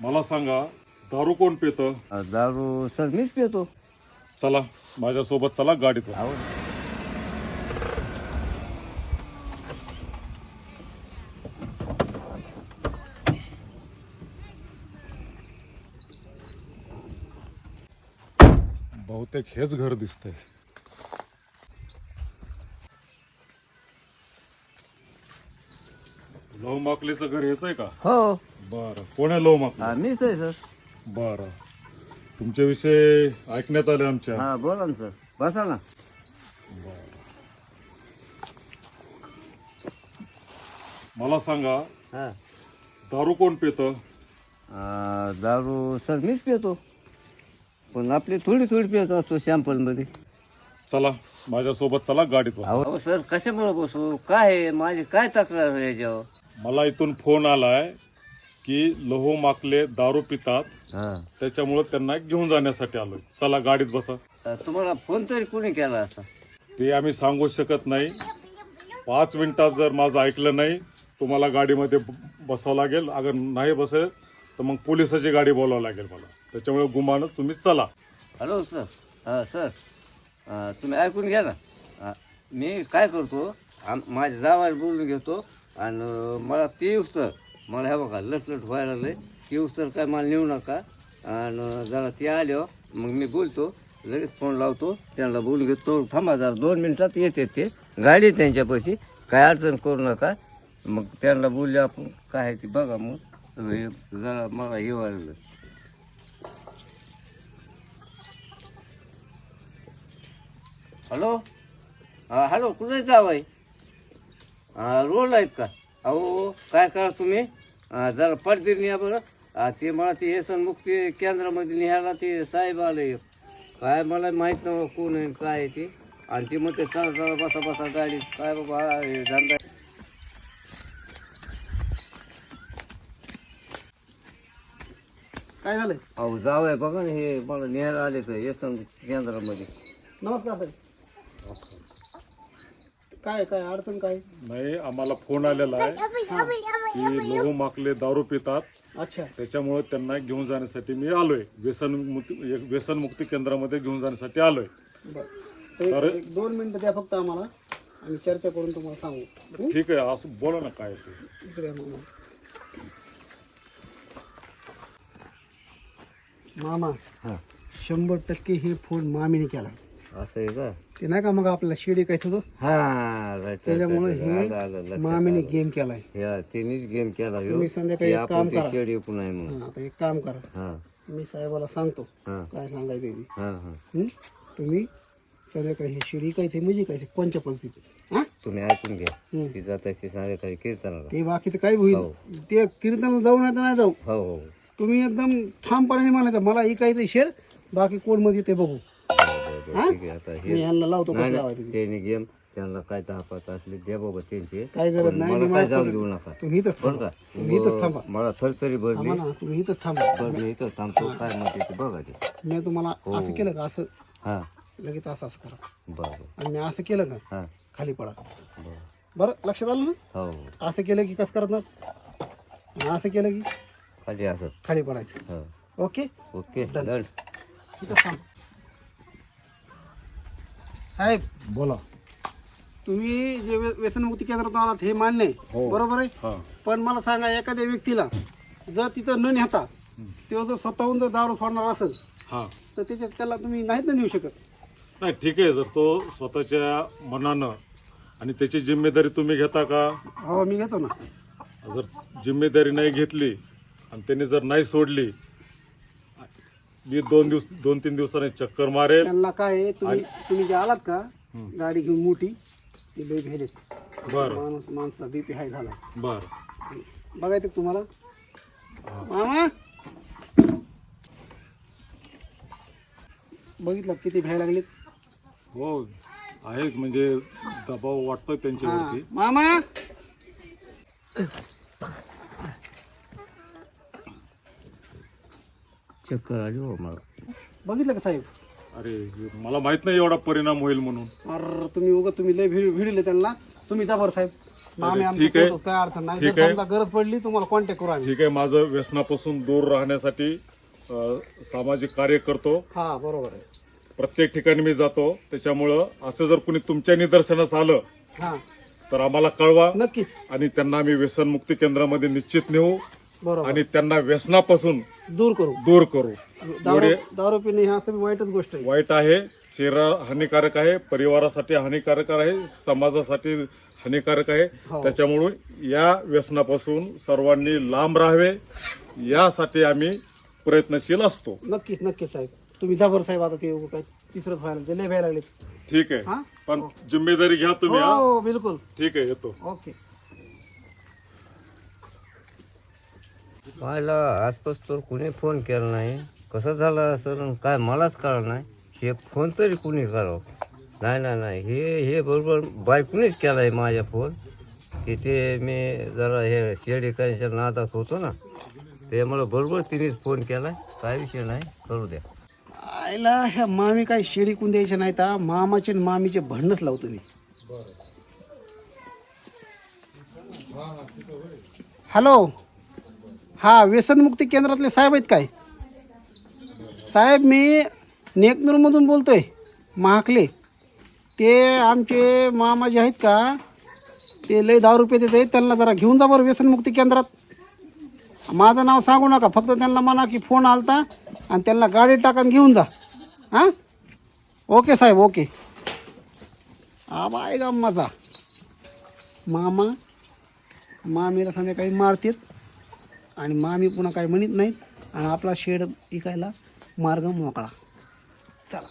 मला सांगा दारू कोण पितं? दारू सर मीच पितो. चला माझ्यासोबत चला गाडीत अहो बहुतेक हेच घर दिसतंय. लव माकलीचं घर हेच आहे का? हो. बरं. कोण आहे माकली हा मीच आहे सर. बरं. तुमच्याविषयी ऐकण्यात आले आमच्या. हा बोला ना सर. बसा ना. मला सांगा हा. दारू कोण पितं? दारू सर मीच पितो. पण आपली थोडी थोडी पित असतो सॅम्पलमध्ये. चला माझ्यासोबत चला गाडीत बसा. अहो सर कशामुळे बसू? काय आहे? माझी काय तक्रार आहे याच्यावर? मला इथून फोन आलाय. की लहो माकले दारू पितात. हा. त्याच्यामुळे त्यांना घेऊन जाण्यासाठी आलोय. चला गाडीत बसा. तुम्हाला फोन तरी कोणी केला असा? ते आम्ही सांगू शकत नाही. पाच मिनिटात जर माझं ऐकलं नाही तुम्हाला गाडीमध्ये ब- बसावं लागेल. अगर नाही बसेल तर मग पोलिसाची गाडी बोलावं लागेल मला. त्याच्यामुळे गुमानं तुम्ही चला. Hello sir. हा सर. अ, तुम्ही ऐकून घ्या ना. अ, मी काय करतो आम माझ्या जावाला बोलून घेतो. आणि मला ते येऊस तर मला हे बघा लटलट व्हायला लागले ते येऊस तर काय मला नेऊ नका. आणि जरा ते आल्यावर हो, मग मी बोलतो लगेच फोन लावतो त्यांना बोलून घेतो थांबा जरा दोन मिनिटात येते ते. गाडी त्यांच्यापाशी काय अडचण करू नका. मग त्यांना बोलले आपण काय आहे ते बघा मग. जरा मला हे व्हायला हॅलो हा हॅलो कुठे जावाय रोल आहेत का? अहो काय करा तुम्ही? जरा पडदीर न्या बरं. ते मला ते मुक्ती केंद्रामध्ये न्यायला ते साहेब आले. काय मला माहीत नव्हतं कोण आहे काय आहे ते. आणि ते म्हणते चला चला बसा बसा गाडीत. काय बाबा धंदा काय झालंय अहो जावय बघा ना हे मला न्यायला आले तर व्यसन केंद्रामध्ये? नमस्कार साहेब काय काय अडचण काय? नाही आम्हाला फोन आलेला आहे की लोह माकले दारू पितात. अच्छा. त्याच्यामुळे त्यांना घेऊन जाण्यासाठी मी आलोय. व्यसन मुक्ती एक व्यसनमुक्ती केंद्रामध्ये घेऊन जाण्यासाठी आलोय. बर. एक एक दोन मिनिटं द्या फक्त आम्हाला. आम्ही चर्चा करून तुम्हाला सांगू. ठीक आहे असं बोला ना काय ते. इकडे या मामा. मामा हां. शंभर टक्के हे फोन मामीने केला असं आहे का? ते नाही का मग आपल्याला शिडी काय होतं हा right, त्याच्यामुळे right, right. आलं, आलं, हे लक्षात मामीने आलं. गेम केलाय. या तिनेच गेम केला ह्यो. तुम्ही संध्याकाळी की एक आपण काम ते करा. शेड एकूण आहे म्हणून हा, आता एक काम करा. हा. मी साहेबाला सांगतो. हा. काय सांगायचं ते. हा हा. हं? तुम्ही संध्याकाळी हे शिडी कायचे म्हणजे काय कोणच्या हा? तुम्ही ऐकून घ्या. ती जाता ती संध्याकाळी कीर्तनाला. ते बाकीचं काय होईल. हो. ते कीर्तनाला जाऊ नाही तर नाही जाऊ. हो हो. तुम्ही एकदम ठामपणाने म्हणायचं मला ऐकायचं शेड बाकी कोणमध्ये ते बघू? ठीक आहे आता मी हे यांना लावतो नाही कसं नाही लावायचं ते. त्यांनी गेम त्यांना काय दहा पाच असले द्या बाबा त्यांचे. काय गरज पण नाही मला काय माझ्या जाऊन देऊ नका. तुम्ही इथंच बरं थांबा. का? तुम्ही इथंच थांबा. मला थरथरी भरली ना तुम्ही इथंच थांबा. बरं मी इथंच थांबतो. काय म्हणते ते बघा ते. मी तुम्हाला हो. असं केलं का? असं हा. लगेच असं असं करा. बरं. आणि मी असं केलं का? हा. खाली पडा. बरं. बरं लक्षात आलं ना? हो. असं केलं की कसं करत ना आणि असं केलं की खाली असत खाली पडायचं. हो. ओके? Okay done. तिथं थांब. साहेब बोला. तुम्ही जे व्य- व्यसनमुक्ती केंद्रात आलात हे मान्य आहे. बरोबर आहे? हा. पण मला सांगा एखाद्या व्यक्तीला जर तिथं न नेता तो जर स्वतःहून जर दारू सोडणार असेल हा. तर त्याच्यात त्याला तुम्ही नाहीत ना नेऊ शकत? नाही ठीक आहे. जर तो स्वतःच्या मनानं आणि त्याची जिम्मेदारी तुम्ही घेता का? हो मी घेतो ना. जर जिम्मेदारी नाही घेतली आणि त्याने जर नाही सोडली मी दोन दिवस दोन तीन दिवसांनी चक्कर मारेल. त्यांना काय आहे तुम्ही तुम्ही जे आलात का गाडी घेऊन मोठी ती लई भेलेत बरं. माणूस माणसाला बीपी हाय झाला बरं. बघायचं का तुम्हाला? मामा! बघितलं किती भ्यायला लागलेत? हो आहे म्हणजे दबाव वाटतोय त्यांच्यावरती. मामा! चक्कर आली हो मला बघितलं का साहेब? अरे मला माहीत नाही एवढा परिणाम होईल म्हणून. अर तुम्ही उगा तुम्ही लय भिड भिडले त्यांना. तुम्ही जा बरं साहेब. ठीक आहे. करतो, काय अडचण नाही. ठीक जर आहे. समजा गरज पडली तुम्हाला कॉन्टॅक्ट करू आम्ही. ठीक आहे. माझं व्यसनापासून दूर राहण्यासाठी अं, सामाजिक कार्य करतो. हा बरोबर आहे. प्रत्येक ठिकाणी मी जातो. त्याच्यामुळं असं जर कुणी तुमच्या निदर्शनास आलं हा. तर आम्हाला कळवा. नक्कीच. आणि त्यांना आम्ही व्यसनमुक्ती केंद्रामध्ये निश्चित नेऊ. आणि त्यांना व्यसनापासून दूर करू. दूर करू. दारू एवढे दारू पिणे ही असं वाईटच गोष्ट आहे. वाईट आहे शरीरा हानिकारक आहे परिवारासाठी हानिकारक आहे समाजासाठी हानिकारक आहे. हो. त्याच्यामुळे या व्यसनापासून सर्वांनी लांब राहावे यासाठी आम्ही प्रयत्नशील असतो. नक्कीच नक्कीच साहेब. तुम्ही जा बरं साहेब आता ते काय तिसरंच व्हायला लय व्हायला लागले ठीक आहे? पण जिम्मेदारी घ्या तुम्ही हा. हो बिलकुल. ठीक आहे येतो. ओके. मला आजपास तर कुणी फोन केला नाही. कसं झालं असं काय मलाच कळलं नाही. हे फोन तरी कुणी करावं? नाही नाही नाही. हे हे बरोबर बायकोनीच केला आहे माझ्या फोन की ते मी जरा हे शेळीकांच्या नादात होतो ना ते मला बरोबर तिनेच फोन केला. काय विषय नाही करू द्या. आईला ह्या मामी काय शेळीकून द्यायचे नाही तर मामाचे आणि मामीचे भांडणच लावतो मी. हॅलो हा व्यसनमुक्ती केंद्रातले साहेब आहेत काय? साहेब मी नेकनूरमधून आहे महाकले. ते आमचे मामा जे आहेत का? ते लय दहा रुपये देत आहेत त्यांना जरा घेऊन जा बरं व्यसनमुक्ती केंद्रात. माझं नाव सांगू नका फक्त त्यांना म्हणा की फोन आलता आणि त्यांना गाडी टाकून घेऊन जा. हां? ओके साहेब ओके. आबा आहे का माझा मामा मामीला संध्याकाळी मारतात. आणि मामी पुन्हा काही म्हणत नाहीत. आणि आपला शेड विकायला मार्ग मोकळा. चला.